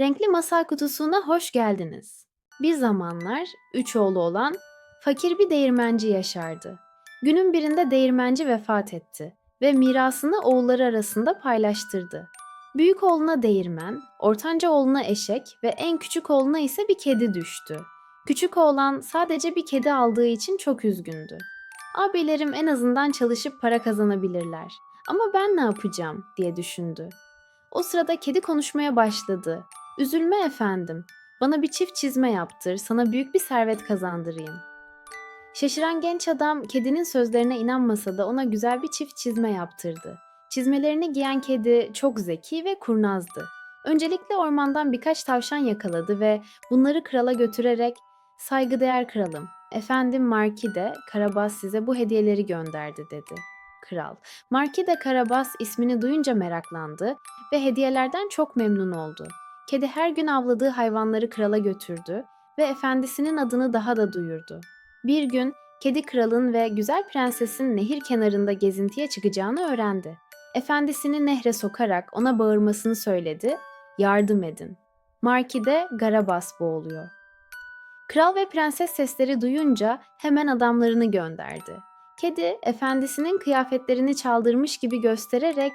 Renkli Masal Kutusu'na hoş geldiniz. Bir zamanlar üç oğlu olan fakir bir değirmenci yaşardı. Günün birinde değirmenci vefat etti ve mirasını oğulları arasında paylaştırdı. Büyük oğluna değirmen, ortanca oğluna eşek ve en küçük oğluna ise bir kedi düştü. Küçük oğlan sadece bir kedi aldığı için çok üzgündü. Abilerim en azından çalışıp para kazanabilirler. Ama ben ne yapacağım diye düşündü. O sırada kedi konuşmaya başladı. Üzülme efendim. Bana bir çift çizme yaptır, sana büyük bir servet kazandırayım. Şaşıran genç adam kedinin sözlerine inanmasa da ona güzel bir çift çizme yaptırdı. Çizmelerini giyen kedi çok zeki ve kurnazdı. Öncelikle ormandan birkaç tavşan yakaladı ve bunları krala götürerek "Saygıdeğer kralım, efendim Markide Karabas size bu hediyeleri gönderdi." dedi. Kral. Markide Karabas ismini duyunca meraklandı ve hediyelerden çok memnun oldu. Kedi her gün avladığı hayvanları krala götürdü ve efendisinin adını daha da duyurdu. Bir gün kedi kralın ve güzel prensesin nehir kenarında gezintiye çıkacağını öğrendi. Efendisini nehre sokarak ona bağırmasını söyledi. Yardım edin. Markide Garabas boğuluyor. Kral ve prenses sesleri duyunca hemen adamlarını gönderdi. Kedi efendisinin kıyafetlerini çaldırmış gibi göstererek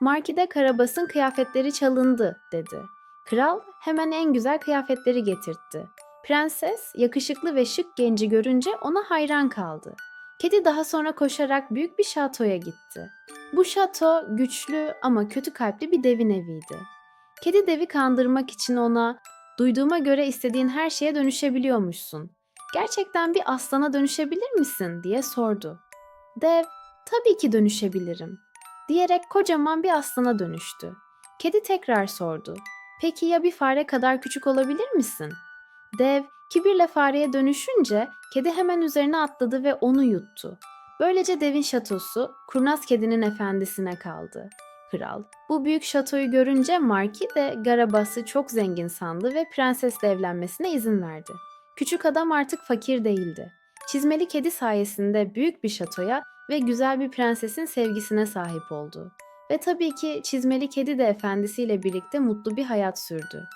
Markide Karabas'ın kıyafetleri çalındı dedi. Kral hemen en güzel kıyafetleri getirtti. Prenses yakışıklı ve şık genci görünce ona hayran kaldı. Kedi daha sonra koşarak büyük bir şatoya gitti. Bu şato güçlü ama kötü kalpli bir devin eviydi. Kedi devi kandırmak için ona duyduğuma göre istediğin her şeye dönüşebiliyormuşsun. Gerçekten bir aslana dönüşebilir misin diye sordu. Dev tabii ki dönüşebilirim diyerek kocaman bir aslana dönüştü. Kedi tekrar sordu. Peki ya bir fare kadar küçük olabilir misin? Dev kibirle fareye dönüşünce kedi hemen üzerine atladı ve onu yuttu. Böylece devin şatosu kurnaz kedinin efendisine kaldı. Kral bu büyük şatoyu görünce Marki de Garabas'ı çok zengin sandı ve prensesle evlenmesine izin verdi. Küçük adam artık fakir değildi. Çizmeli kedi sayesinde büyük bir şatoya ve güzel bir prensesin sevgisine sahip oldu. Ve tabii ki çizmeli kedi de efendisiyle birlikte mutlu bir hayat sürdü.